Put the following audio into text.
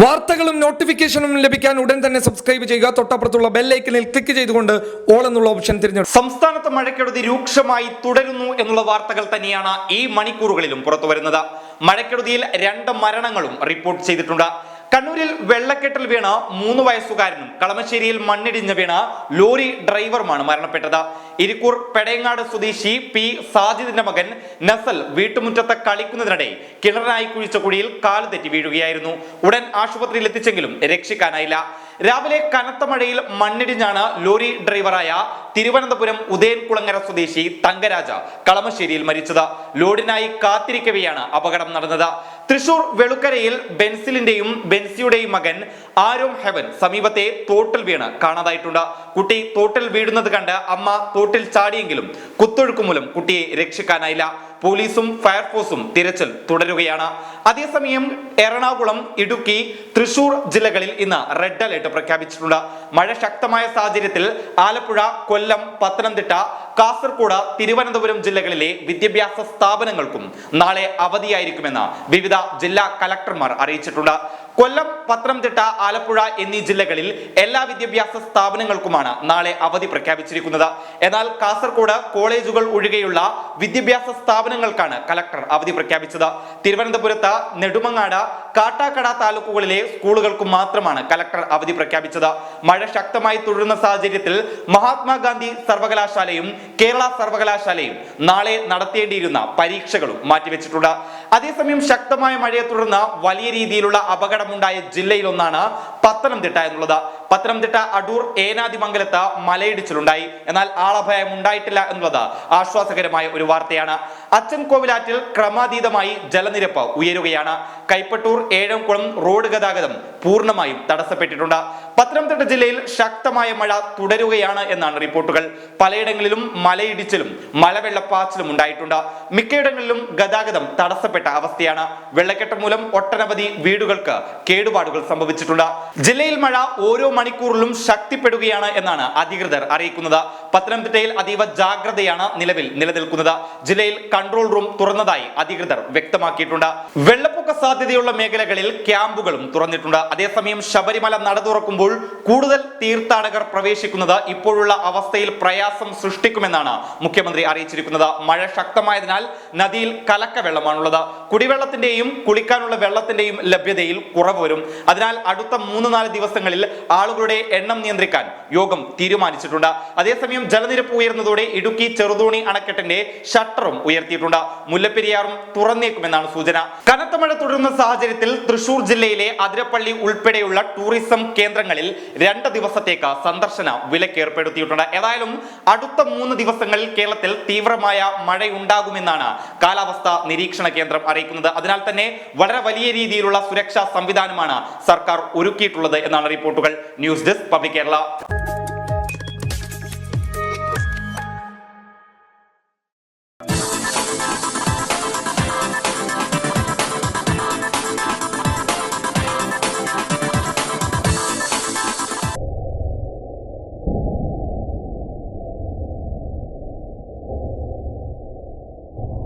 വാർത്തകളും നോട്ടിഫിക്കേഷനും ലഭിക്കാൻ ഉടൻ തന്നെ സബ്സ്ക്രൈബ് ചെയ്യുക. തൊട്ടപ്പുറത്തുള്ള ബെല്ലൈക്കനിൽ ക്ലിക്ക് ചെയ്തുകൊണ്ട് ഓൾ എന്നുള്ള ഓപ്ഷൻ തിരഞ്ഞെടുക്കും സംസ്ഥാനത്ത് മഴക്കെടുതി രൂക്ഷമായി തുടരുന്നു എന്നുള്ള വാർത്തകൾ തന്നെയാണ് ഈ മണിക്കൂറുകളിലും പുറത്തു വരുന്നത് മഴക്കെടുതിയിൽ രണ്ട് മരണങ്ങളും റിപ്പോർട്ട് ചെയ്തിട്ടുണ്ട്. കണ്ണൂരിൽ വെള്ളക്കെട്ടിൽ വീണ മൂന്ന് വയസ്സുകാരനും കളമശ്ശേരിയിൽ മണ്ണിടിഞ്ഞ് വീണ ലോറി ഡ്രൈവറുമാണ് മരണപ്പെട്ടത്. ഇരിക്കൂർ പെടയങ്ങാട് സ്വദേശി പി സാജിദിന്റെ മകൻ നസൽ വീട്ടുമുറ്റത്ത് കളിക്കുന്നതിനിടെ കിണറിനായി കുഴിച്ച കുഴിയിൽ കാൽ തെറ്റി വീഴുകയായിരുന്നു. ഉടൻ ആശുപത്രിയിൽ എത്തിച്ചെങ്കിലും രക്ഷിക്കാനായില്ല. രാവിലെ കനത്ത മഴയിൽ മണ്ണിടിഞ്ഞാണ് ലോറി ഡ്രൈവറായ തിരുവനന്തപുരം ഉദയൻകുളങ്ങര സ്വദേശി തങ്കരാജ കളമശ്ശേരിയിൽ മരിച്ചത്. ലോഡിനായി കാത്തിരിക്കവെയാണ് അപകടം നടന്നത്. തൃശൂർ വെളുക്കരയിൽ ബെൻസിലിന്റെയും ബെൻസിയുടെയും മകൻ ആരോം ഹെവൻ സമീപത്തെ തോട്ടിൽ വീണ് കാണാതായിട്ടുണ്ട്. കുട്ടി തോട്ടിൽ വീഴുന്നത് കണ്ട് അമ്മ തോട്ടിൽ ചാടിയെങ്കിലും കുത്തൊഴുക്ക് മൂലം കുട്ടിയെ രക്ഷിക്കാനായില്ല. പോലീസും ഫയർഫോഴ്സും തിരച്ചിൽ തുടരുകയാണ്. അതേസമയം എറണാകുളം ഇടുക്കി തൃശൂർ ജില്ലകളിൽ ഇന്ന് റെഡ് അലർട്ട് പ്രഖ്യാപിച്ചിട്ടുണ്ട്. മഴ ശക്തമായ സാഹചര്യത്തിൽ ആലപ്പുഴ കൊല്ലം പത്തനംതിട്ട കാസർഗോഡ് തിരുവനന്തപുരം ജില്ലകളിലെ വിദ്യാഭ്യാസ സ്ഥാപനങ്ങൾക്കും നാളെ അവധിയായിരിക്കുമെന്ന് വിവിധ ജില്ലാ കലക്ടർമാർ അറിയിച്ചിട്ടുണ്ട്. കൊല്ലം പത്തനംതിട്ട ആലപ്പുഴ എന്നീ ജില്ലകളിൽ എല്ലാ വിദ്യാഭ്യാസ സ്ഥാപനങ്ങൾക്കുമാണ് നാളെ അവധി പ്രഖ്യാപിച്ചിരിക്കുന്നത്. എന്നാൽ കാസർഗോഡ് കോളേജുകൾ ഒഴികെയുള്ള വിദ്യാഭ്യാസ സ്ഥാപനങ്ങൾക്കാണ് കലക്ടർ അവധി പ്രഖ്യാപിച്ചത്. തിരുവനന്തപുരത്ത് നെടുമങ്ങാട് കാട്ടാക്കട താലൂക്കുകളിലെ സ്കൂളുകൾക്ക് മാത്രമാണ് കലക്ടർ അവധി പ്രഖ്യാപിച്ചത്. മഴ ശക്തമായി തുടരുന്ന സാഹചര്യത്തിൽ മഹാത്മാഗാന്ധി സർവകലാശാലയും കേരള സർവകലാശാലയും നാളെ നടത്തേണ്ടിയിരുന്ന പരീക്ഷകളും മാറ്റിവെച്ചിട്ടുണ്ട്. അതേസമയം ശക്തമായ മഴയെ തുടർന്ന് വലിയ രീതിയിലുള്ള അപകടമുണ്ടായ ജില്ലയിലൊന്നാണ് പത്തനംതിട്ട എന്നുള്ളത്. പത്തനംതിട്ട അടൂർ ഏനാതിമംഗലത്ത് മലയിടിച്ചിലുണ്ടായി. എന്നാൽ ആളഭയം ഉണ്ടായിട്ടില്ല എന്നുള്ളത് ആശ്വാസകരമായ ഒരു വാർത്തയാണ്. അച്ഛൻ കോവിലാറ്റിൽ ക്രമാതീതമായി ജലനിരപ്പ് ഉയരുകയാണ്. കൈപ്പട്ടൂർ ഏഴംകുളം റോഡ് ഗതാഗതം പൂർണമായും തടസ്സപ്പെട്ടിട്ടുണ്ട്. പത്തനംതിട്ട ജില്ലയിൽ ശക്തമായ മഴ തുടരുകയാണ് എന്നാണ് റിപ്പോർട്ടുകൾ. പലയിടങ്ങളിലും മലയിടിച്ചിലും മലവെള്ളപ്പാച്ചിലും ഉണ്ടായിട്ടുണ്ട്. മിക്കയിടങ്ങളിലും ഗതാഗതം തടസ്സപ്പെട്ട അവസ്ഥയാണ്. വെള്ളക്കെട്ട് മൂലം ഒട്ടനവധി വീടുകൾക്ക് കേടുപാടുകൾ സംഭവിച്ചിട്ടുണ്ട്. ജില്ലയിൽ മഴ ഓരോ മണിക്കൂറിലും ശക്തിപ്പെടുകയാണ് എന്നാണ് അധികൃതർ അറിയിക്കുന്നത്. പത്തനംതിട്ടയിൽ അതീവ ജാഗ്രതയാണ് നിലവിൽ നിലനിൽക്കുന്നത്. ജില്ലയിൽ കൺട്രോൾ റൂം തുറന്നതായി അധികൃതർ വ്യക്തമാക്കിയിട്ടുണ്ട്. വെള്ളപ്പൊക്ക സാധ്യതയുള്ള മേഖലകളിൽ ക്യാമ്പുകളും തുറന്നിട്ടുണ്ട്. അതേസമയം ശബരിമല നട തുറക്കുമ്പോൾ കൂടുതൽ തീർത്ഥാടകർ പ്രവേശിക്കുന്നത് ഇപ്പോഴുള്ള അവസ്ഥയിൽ പ്രയാസം സൃഷ്ടിക്കുമെന്നാണ് മുഖ്യമന്ത്രി അറിയിച്ചിരിക്കുന്നത്. മഴ ശക്തമായതിനാൽ നദിയിൽ കലക്ക വെള്ളമാണുള്ളത് കുടിവെള്ളത്തിന്റെയും കുളിക്കാനുള്ള വെള്ളത്തിന്റെയും ലഭ്യതയിൽ കുറവ് വരും. അതിനാൽ അടുത്ത മൂന്ന് നാല് ദിവസങ്ങളിൽ ആളുകളുടെ എണ്ണം നിയന്ത്രിക്കാൻ യോഗം തീരുമാനിച്ചിട്ടുണ്ട്. അതേസമയം ജലനിരപ്പ് ഉയർന്നതോടെ ഇടുക്കി ചെറുതോണി അണക്കെട്ടിന്റെ ഷട്ടറും ഉയർത്തിയിട്ടുണ്ട്. മുല്ലപ്പെരിയാറും തുറന്നേക്കുമെന്നാണ് സൂചന. കനത്ത മഴ തുടരുന്ന സാഹചര്യത്തിൽ തൃശൂർ ജില്ലയിലെ അതിരപ്പള്ളി ഉൾപ്പെടെയുള്ള ടൂറിസം കേന്ദ്രങ്ങളിൽ രണ്ട് ദിവസത്തേക്ക് സന്ദർശന വിലക്ക് ഏർപ്പെടുത്തിയിട്ടുണ്ട് ഏതായാലും അടുത്ത മൂന്ന് ദിവസങ്ങളിൽ കേരളത്തിൽ തീവ്രമായ മഴയുണ്ടാകുമെന്നാണ് കാലാവസ്ഥാ നിരീക്ഷണ കേന്ദ്രം അറിയിക്കുന്നത്. അതിനാൽ തന്നെ വളരെ വലിയ രീതിയിലുള്ള സുരക്ഷാ സംവിധാനമാണ് സർക്കാർ ഒരുക്കിയിട്ടുള്ളത് എന്നാണ് റിപ്പോർട്ടുകൾ. News desk public Kerala.